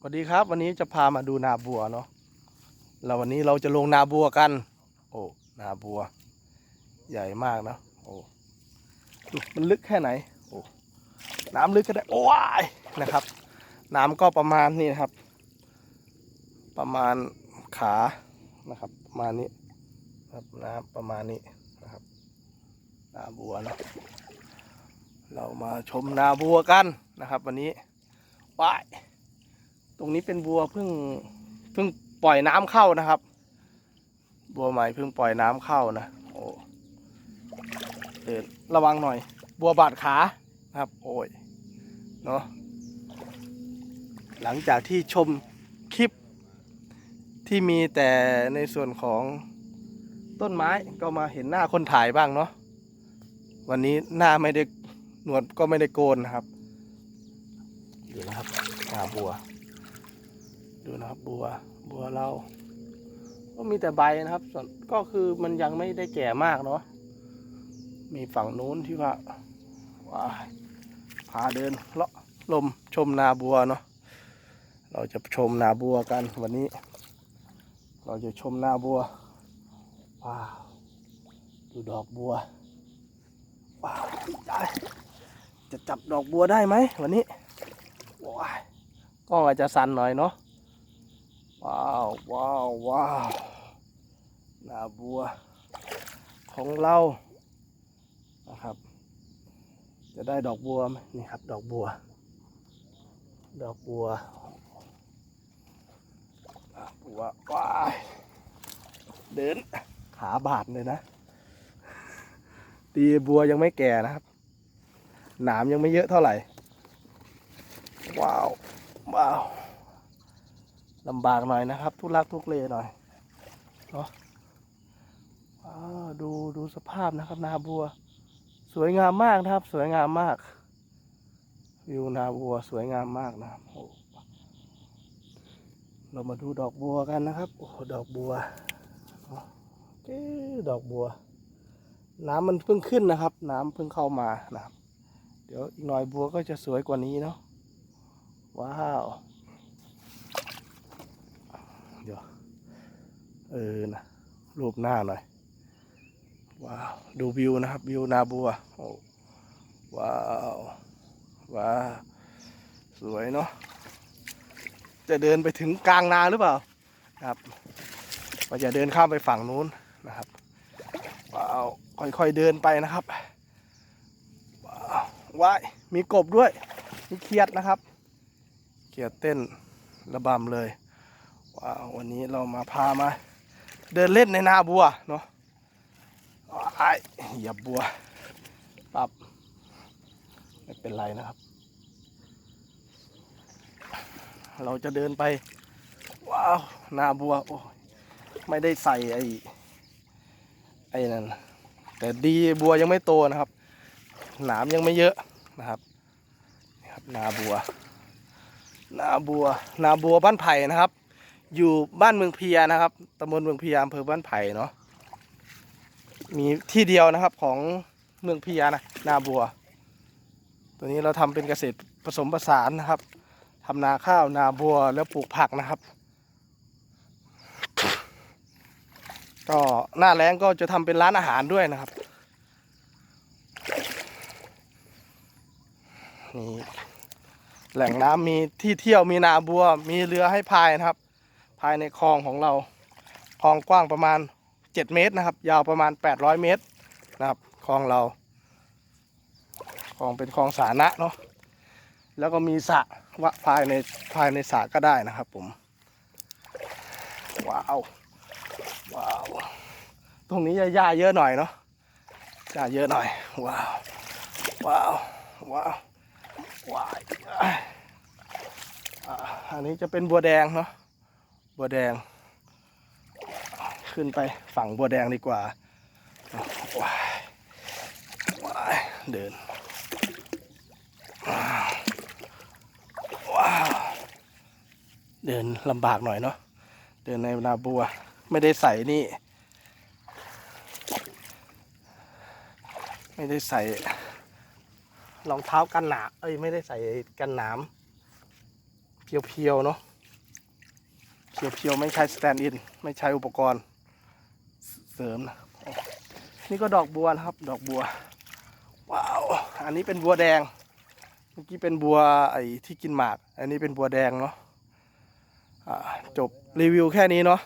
สวัสดีครับ วันนี้จะพามาดูนาบัวเนาะแล้ววันนี้เราจะลงนาบัวกัน โอ้นาบัว ใหญ่มากนะโอ้ดูมันลึกแค่ไหนโอ้น้ำลึกก็ได้โอ้ยนะครับ น้ำก็ประมาณนี้นะครับ ประมาณขานะครับ ประมาณนี้ครับน้ำประมาณนี้นะครับ นาบัวเนาะเรามาชมนาบัวกันนะครับ วันนี้ว้าย ตรงนี้เป็นบัวเพิ่งเพิ่งปล่อยน้ำเข้านะครับ บัวใหม่เพิ่งปล่อยน้ำเข้านะโอ้เดินระวังหน่อย บัวบาดขานะครับ โอ้ยเนาะหลังจากที่ชมคลิปที่มีแต่ในส่วนของต้นไม้ก็มาเห็นหน้าคนถ่ายบ้างเนาะวันนี้หน้าไม่ได้หนวดก็ไม่ได้โกนนะครับดูนะครับหน้าบัว ดูนะครับ บัวบัวเรา ก็มีแต่ใบนะครับ ส่วนก็คือมันยังไม่ได้แก่มากเนาะมีฝั่งนู้นที่ว่าว้าพาเดินเลาะลมชมนาบัวเนาะเราจะชมนาบัวกันวันนี้ เราจะชมนาบัวว้าวดูดอกบัวว้าวได้จะจับดอกบัวได้ไหมวันนี้ว้ายกล้องอาจจะสั่นหน่อยเนาะ ว้าวว้าวว้าวนาบัวของเรานะครับ จะได้ดอกบัวไหมนี่ครับ ดอกบัว ดอกบัวบัวว้ายเดินขาบาดเลยนะดีบัวยังไม่แก่นะครับ หนามยังไม่เยอะเท่าไหร่ ว้าว ว้าว ลำบากหน่อยนะครับ ทุลักทุกเลหน่อยเนาะดูดูสภาพนะครับ นาบัว สวยงามมากนะครับ สวยงามมากวิวนาบัวสวยงามมากนะครับโอ้เรามาดูดอกบัวกันนะครับ โอ้ดอกบัวเนาะเอ๊ดอกบัว น้ำมันเพิ่งขึ้นนะครับ น้ำเพิ่งเข้ามานะครับ เดี๋ยวอีกหน่อยบัวก็จะสวยกว่านี้เนาะว้าว เดี๋ยวเออนะรูปหน้าหน่อย ว้าว ดูวิวนะครับ วิวนาบัวโอ้ว้าว ว้าว สวยเนาะ จะเดินไปถึงกลางนาหรือเปล่า ครับว่าจะเดินข้ามไปฝั่งนู้นนะครับ ว้าว ค่อยๆเดินไปนะครับ ว้าวว้ายมีกบด้วย มีเขียดนะครับ เขียดเต้นระบำเลย ว้าว วันนี้เรามาพามา เดินเล่นในนาบัวเนาะไอ้ายเหยียบบัวปับไม่เป็นไรนะครับ เราจะเดินไป ว้าว นาบัว โอ้ยไม่ได้ใส่ไอ้ไอ้นั่นแต่ดีบัวยังไม่โตนะครับ หนามยังไม่เยอะนะครับนี่ครับ นาบัว นาบัว นาบัวบ้านไผ่นะครับ อยู่บ้านเมืองเพียนะครับตำบลเมืองเพียอำเภอบ้านไผ่เนาะมีที่เดียวนะครับของเมืองเพียนะนาบัว ตัวนี้เราทำเป็นเกษตรผสมผสานนะครับทำนาข้าวนาบัวแล้วปลูกผักนะครับ ก็หน้าแล้งก็จะทำเป็นร้านอาหารด้วยนะครับนี่แหล่งน้ำมีที่เที่ยวมีนาบัว มีเรือให้พายนะครับ ภายในคลองของเราคลองกว้างประมาณ 7 เมตรนะครับ ยาวประมาณ 800 เมตรนะครับคลองเราคลองเป็นคลองสาธารณะเนาะแล้วก็มีสระวะภายในภายในสระก็ได้นะครับผมว้าวว้าวตรงนี้หญ้าเยอะหน่อยเนาะหญ้าเยอะหน่อยว้าวว้าวว้าวว้ายอ่าอันนี้จะเป็นบัวแดงเนาะ บัวแดง ขึ้นไปฝั่งบัวแดงดีกว่าว้ายว้ายเดินว้าวว้าวเดินลำบากหน่อยเนาะเดินในนาบัวไม่ได้ใส่นี่ ไม่ได้ใส่รองเท้ากันหนาเอ้ยไม่ได้ใส่กันหนามเพียวๆเนาะ เพียวๆ ไม่ใช้สแตนด์อิน ไม่ใช้อุปกรณ์เสริมนะนี่ก็ดอกบัวนะครับ ดอกบัว ว้าว อันนี้เป็นบัวแดง เมื่อกี้เป็นบัวไอ้ที่กินหมาก อันนี้เป็นบัวแดงเนาะะจบรีวิวแค่นี้เนาะ